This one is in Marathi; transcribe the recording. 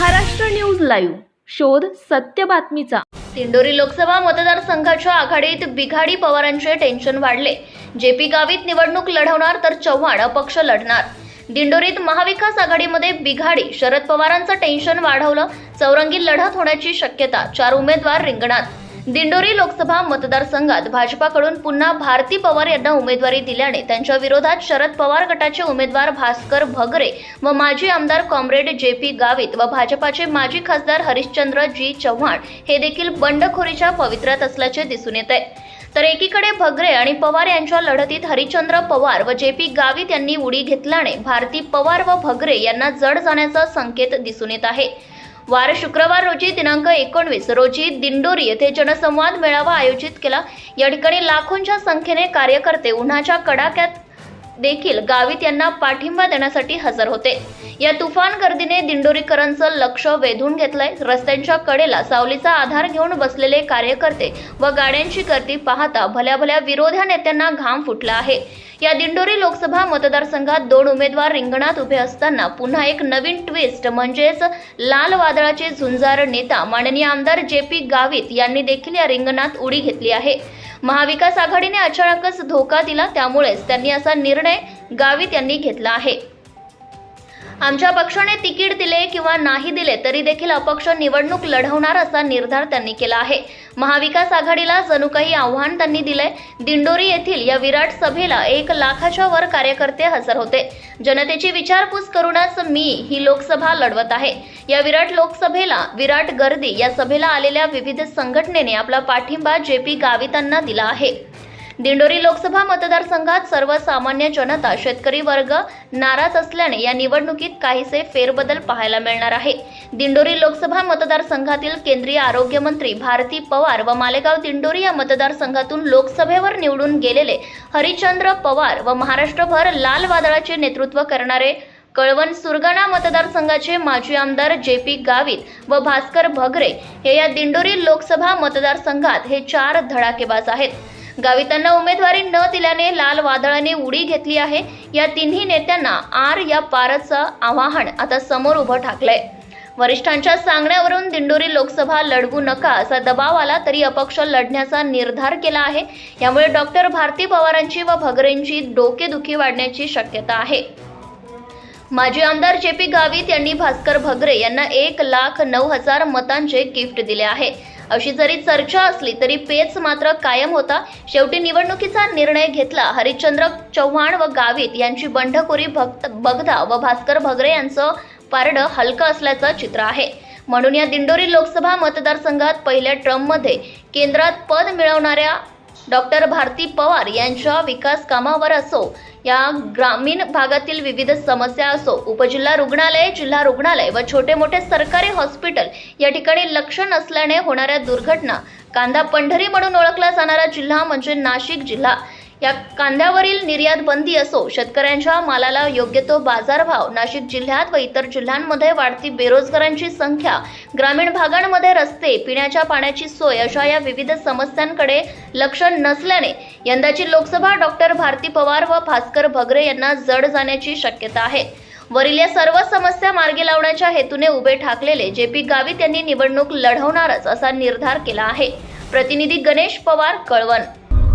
Maharashtra news live. शोध सत्य बातमीचा. दिंडोरी लोकसभा मतदारसंघाच्या आघाडीत बिघाडी पवारांचे टेन्शन वाढले. जे पी गावित निवडणूक लढवणार तर चव्हाण अपक्ष लढणार. दिंडोरीत महाविकास आघाडीमध्ये बिघाडी शरद पवारांचं टेन्शन वाढवलं चौरंगी लढत होण्याची शक्यता चार उमेदवार रिंगणात. दिंडोरी लोकसभा मतदारसंघात भाजपाकडून पुन्हा भारती पवार यांना उमेदवारी दिल्याने त्यांच्या विरोधात शरद पवार गटाचे उमेदवार भास्कर भगरे व माजी आमदार कॉम्रेड जे पी गावित व भाजपाचे माजी खासदार हरिश्चंद्र जी चव्हाण हे देखील बंडखोरीच्या पवित्र्यात असल्याचे दिसून येत. आहे तर एकीकडे भगरे आणि पवार यांच्या लढतीत हरिश्चंद्र पवार व जे पी गावित यांनी उडी घेतल्याने भारती पवार व भगरे यांना जड जाण्याचा संकेत दिसून येत आहे. वार शुक्रवार रोजी दिनांक एकोणवीस रोजी दिंडोरी येथे जनसंवाद मेळावा आयोजित केला. या ठिकाणी लाखोंच्या संख्येने कार्यकर्ते उन्हाच्या कडाक्यात देखील गावित यांना पाठिंबा देण्यासाठी हजर होते. या तुफान गर्दीने दिंडोरीकरांचं लक्ष वेधून घेतलंय. रस्त्यांच्या कडेला सावलीचा आधार घेऊन बसलेले कार्यकर्ते व गाड्यांची गर्दी पाहता भल्या भल्या विरोधी नेत्यांना घाम फुटला आहे. या दिंडोरी लोकसभा मतदारसंघात दोन उमेदवार रिंगणात उभे असताना पुन्हा एक नवीन ट्विस्ट म्हणजेच लाल वादळाचे झुंजार नेता माननीय आमदार जे पी गावित यांनी देखील या रिंगणात उडी घेतली आहे. महाविकास आघाडीने अचानकच धोका दिला त्यामुळेच त्यांनी असा निर्णय गावित यांनी घेतला आहे. आमच्या पक्षाने तिकीट दिले किंवा नाही दिले तरी देखील अपक्ष निवडणूक लढवणार असा निर्धार त्यांनी केला आहे. महाविकास आघाडीला जणू काही आव्हान त्यांनी दिलंय. दिंडोरी येथील या विराट सभेला एक लाखाच्या वर कार्यकर्ते हजर होते. जनतेची विचारपूस करूनच मी ही लोकसभा लढवत आहे. या विराट लोकसभेला विराट गर्दी या सभेला आलेल्या विविध संघटनेने आपला पाठिंबा जे पी गावितांना दिला आहे. दिंडोरी लोकसभा मतदारसंघात सर्वसामान्य जनता शेतकरी वर्ग नाराज असल्याने या निवडणुकीत काहीसे फेरबदल पाहायला मिळणार आहे. दिंडोरी लोकसभा मतदारसंघातील केंद्रीय आरोग्यमंत्री भारती पवार व मालेगाव दिंडोरी या मतदारसंघातून लोकसभेवर निवडून गेलेले हरिचंद्र पवार व महाराष्ट्रभर लाल वादळाचे नेतृत्व करणारे कळवण सुरगाणा मतदारसंघाचे माजी आमदार जे पी गावित व भास्कर भगरे हे या दिंडोरी लोकसभा मतदारसंघात हे चार धडाकेबाज आहेत. गावितांना उमेदवारी न दिल्याने लाल वादळाने उडी घेतली आहे. या तिन्ही नेत्यांना आर या पारचं आवाहन आता समोर उभं ठाकलंय. वरिष्ठांच्या सांगण्यावरून दिंडोरी लोकसभा लढवू नका असा दबाव आला तरी अपक्ष लढण्याचा निर्धार केला आहे. यामुळे डॉक्टर भारती पवारांची व भगरेंची डोकेदुखी वाढण्याची शक्यता आहे. माजी आमदार जे पी गावित यांनी भास्कर भगरे यांना एक लाख नऊ हजार मतांचे गिफ्ट दिले आहे. अशी जरी चर्चा असली तरी पेच मात्र कायम होता. शेवटी निवडणुकीचा निर्णय घेतला. हरिश्चंद्र चव्हाण व गावित यांची बंडखोरी भक्त बगदा व भास्कर भगरे यांचं पारडं हलकं असल्याचं चित्र आहे. म्हणून या दिंडोरी लोकसभा मतदारसंघात पहिल्या ट्रम्पमध्ये केंद्रात पद मिळवणाऱ्या डॉक्टर भारती पवार यांच्या विकास कामावर असो या ग्रामीण भागातील विविध समस्या असो उपजिल्हा रुग्णालय जिल्हा रुग्णालय व छोटे मोठे सरकारी हॉस्पिटल या ठिकाणी लक्ष नसल्याने होणाऱ्या दुर्घटना कांदा पंढरी म्हणून ओळखला जाणारा जिल्हा म्हणजे नाशिक जिल्हा. या कांद्यावरील निर्यात बंदी असो शेतकऱ्यांच्या मालाला योग्य तो बाजारभाव नाशिक जिल्ह्यात व इतर जिल्ह्यांमध्ये वाढती बेरोजगारांची संख्या ग्रामीण भागांमध्ये रस्ते पिण्याच्या पाण्याची सोय अशा या विविध समस्यांकडे लक्ष नसल्याने यंदाची लोकसभा डॉक्टर भारती पवार व भास्कर भगरे यांना जड जाण्याची शक्यता आहे. वरील या सर्व समस्या मार्गी लावण्याच्या हेतूने उभे ठाकलेले जे पी गावित यांनी निवडणूक लढवणारच असा निर्धार केला आहे. प्रतिनिधी गणेश पवार कळवण.